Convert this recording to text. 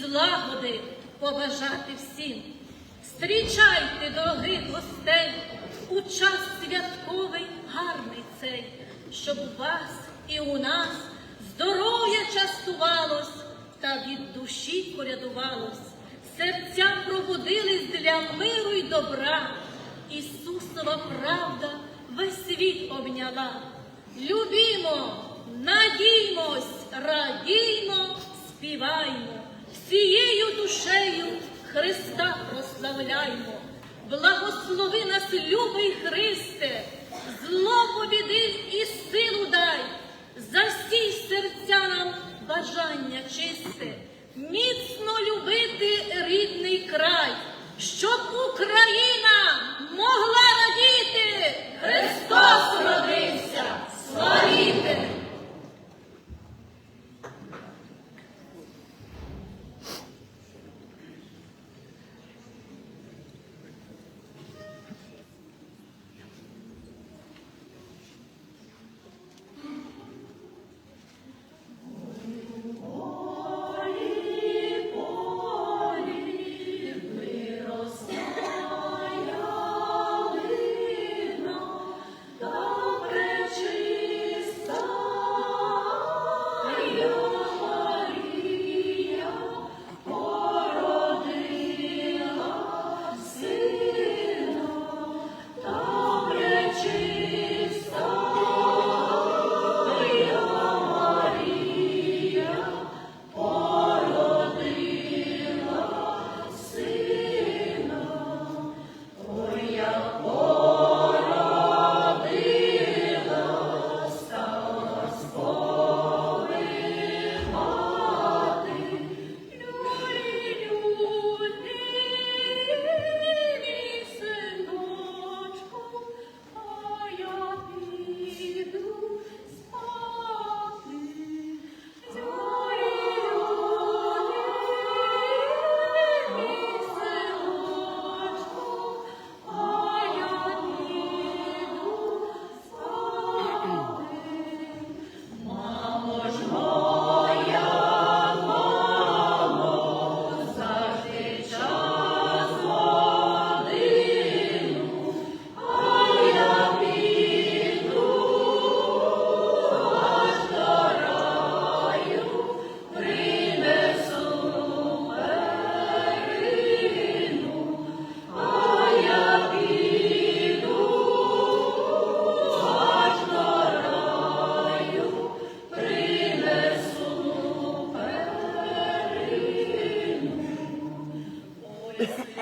злагоди побажати всім. Зустрічайте дорогих гостей у час святковий гарний цей, щоб вас і у нас здоров'я частувалось та від душі колядувалось. Серця пробудились для миру й добра. Ісусова правда весь світ обняла. Любімо, надіймось, радіймо, співаймо, душею Христа прославляймо. Благослови нас, любий Христе,